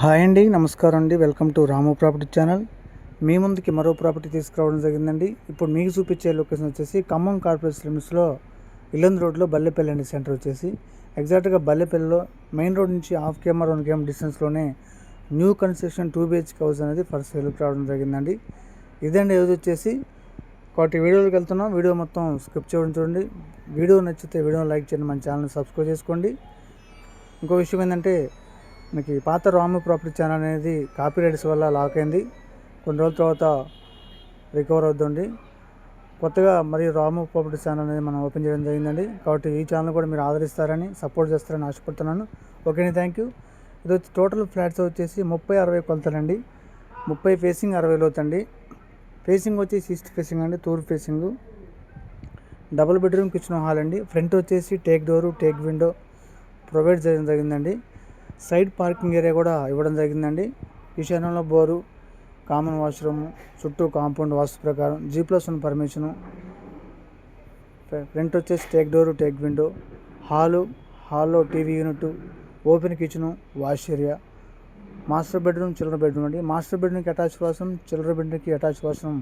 Hi అండి నమస్కారం అండి. Welcome to Ramu property channel. మీ ముందుకి మరో ప్రాపర్టీ తీసుకురావడం జరిగిందండి. ఇప్పుడు మీకు చూపించే లొకేషన్ వచ్చేసి ఖమ్మం కార్పొరేషన్ లిమిట్స్లో ఇల్లంద్ రోడ్లో బల్లెపల్లి అండి సెంటర్ వచ్చేసి. ఎగ్జాక్ట్గా బల్లెపల్లిలో మెయిన్ రోడ్ నుంచి half KM or one KM డిస్టెన్స్లోనే new construction two BHK house అనేది ఫస్ట్ సేల్కి రావడం జరిగిందండి. ఇదండి హౌస్ వచ్చేసి. కాబట్టి వీడియోకి వెళ్తున్నాం. వీడియో మొత్తం స్కిప్ చేయడం చూడండి. వీడియో నచ్చితే వీడియో లైక్ చేయండి. మన ఛానల్ సబ్స్క్రైబ్ చేసుకోండి. ఇంకో విషయం ఏంటంటే మనకి పాత రాము ప్రాపర్టీ ఛానల్ అనేది కాపీ రైట్స్ వల్ల లాక్ అయింది. కొన్ని రోజుల తర్వాత రికవర్ అవుతుంది. కొత్తగా మరి రాము ప్రాపర్టీ ఛానల్ అనేది మనం ఓపెన్ చేయడం జరిగిందండి. కాబట్టి ఈ ఛానల్ కూడా మీరు ఆదరిస్తారని సపోర్ట్ చేస్తారని ఆశపడుతున్నాను. ఓకేనే థ్యాంక్ యూ. ఇది వచ్చి టోటల్ ఫ్లాట్స్ వచ్చేసి ముప్పై అరవై కొలతలండి. ముప్పై ఫేసింగ్ అరవై లోతండి. ఫేసింగ్ వచ్చేసి ఈస్ట్ ఫేసింగ్ అండి తూర్పు facing. Double bedroom kitchen hall అండి. ఫ్రంట్ వచ్చేసి teak door teak window provide చేయడం జరిగిందండి. సైడ్ పార్కింగ్ ఏరియా కూడా ఇవ్వడం జరిగిందండి. ఈశాన్యంలో బోరు కామన్ వాష్రూమ్ చుట్టూ కాంపౌండ్ వాస్తు ప్రకారం G plus one permission front వచ్చేసి teak door teak window. Hall హాల్లో TV unit open kitchen wash area. Master bedroom children bedroom అండి. మాస్టర్ బెడ్రూమ్కి అటాచ్ వాష్రూమ్ చిల్డ్రన్ బెడ్రూమ్కి అటాచ్ వాష్రూమ్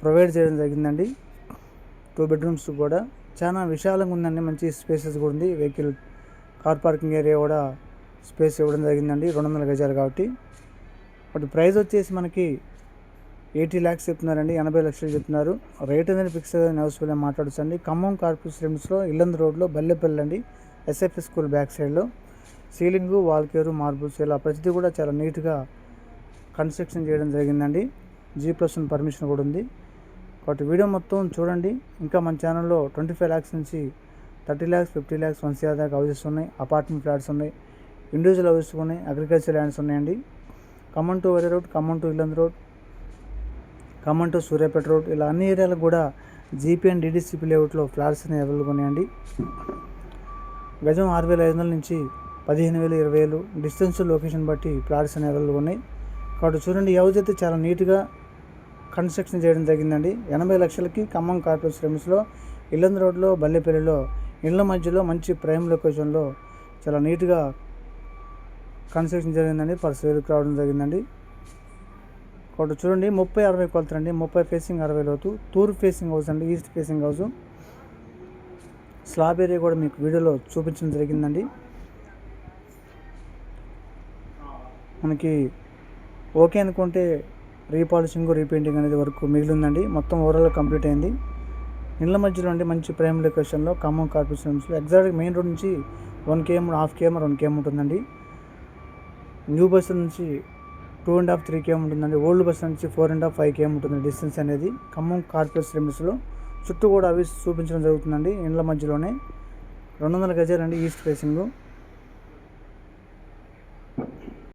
ప్రొవైడ్ చేయడం జరిగిందండి. Two bedrooms కూడా. చాలా విశాలంగా ఉందండి. మంచి స్పేసెస్ కూడా ఉంది. వెహికల్ కార్ పార్కింగ్ ఏరియా కూడా స్పేస్ ఇవ్వడం జరిగిందండి రెండు వందల గజాలు కాబట్టి. బట్ ప్రైస్ వచ్చేసి మనకి ఎయిటీ ల్యాక్స్ చెప్తున్నారండి ఎనభై లక్షలు చెప్తున్నారు. రేట్ అనేది ఫిక్స్ హౌస్ వెళ్ళి మాట్లాడచ్చండి. ఖమ్మం కార్పొరేషన్ లిమిట్స్లో ఇల్లందు రోడ్లో బల్లెపల్లి అండి ఎస్ఎఫ్ఎస్ స్కూల్ బ్యాక్ సైడ్లో సీలింగ్ వాల్ కేరు మార్బుల్స్ ఇలా ప్రతిదీ కూడా చాలా నీట్గా కన్స్ట్రక్షన్ చేయడం జరిగిందండి. జీ ప్లస్ వన్ పర్మిషన్ కూడా ఉంది. కాబట్టి వీడియో మొత్తం చూడండి. ఇంకా మన ఛానల్లో ట్వంటీ ఫైవ్ ల్యాక్స్ నుంచి thirty lakhs fifty lakhs one CR దాకా హౌసెస్ ఉన్నాయి అపార్ట్మెంట్ ఫ్లాట్స్ ఉన్నాయి. ఇండివిజువల్ హౌసెస్ ఉన్నాయి అగ్రికల్చర్ ల్యాండ్స్ ఉన్నాయండి. Khammam to Wyra road Khammam to Yellandu road Khammam to Suryapet road ఇలా అన్ని ఏరియాలకు కూడా జీపీ అండ్ డీడీసీపీ లేఅవుట్లో ఫ్లాట్స్ అనేవి అవైలబుల్ ఉన్నాయండి. గజం ఆరు వేల ఐదు వందల నుంచి పదిహేను వేలు ఇరవై వేలు డిస్టెన్స్ లొకేషన్ బట్టి ప్లాట్స్ అనేవి అవైలబుల్ ఉన్నాయి. కాబట్టి చూడండి ఈ అయితే చాలా నీట్గా కన్స్ట్రక్షన్ చేయడం జరిగిందండి. ఎనభై లక్షలకి ఖమ్మం కార్పొరేషన్ శ్రమిస్లో ఇల్లందు రోడ్లో బల్లెపల్లిలో ఇళ్ళ మధ్యలో మంచి ప్రైమ్ లొకేషన్లో చాలా నీట్గా కన్స్ట్రక్షన్ జరిగిందండి పర్ రావడం జరిగిందండి. కాబట్టి చూడండి ముప్పై అరవై కొలతలండి ముప్పై ఫేసింగ్ అరవై లోతు. తూర్పు ఫేసింగ్ హౌస్ అండి east facing house. Slab area కూడా మీకు వీడియోలో చూపించడం జరిగిందండి. మనకి ఓకే అనుకుంటే రీపాలిషింగ్ రీపెయింటింగ్ అనేది వరకు మిగిలిందండి. మొత్తం ఓవరాల్ కంప్లీట్ అయింది. ఇళ్ళ మధ్యలో అండి మంచి ప్రైమ్ లొకేషన్లో ఖమ్మం కార్పొరేషన్ ఎగ్జాక్ట్గా మెయిన్ రోడ్ నుంచి one KM half KM one KM ఉంటుందండి. న్యూ బస్ నుంచి two and half three KM ఉంటుందండి. ఓల్డ్ బస్ నుంచి four and half five KM ఉంటుంది డిస్టెన్స్ అనేది. ఖమ్మం కార్పొరేషన్ లిమిట్స్లో చుట్టూ కూడా అవి చూపించడం జరుగుతుందండి ఇండ్ల మధ్యలోనే. రెండు వందల గజాలండి ఈస్ట్ ఫేసింగ్.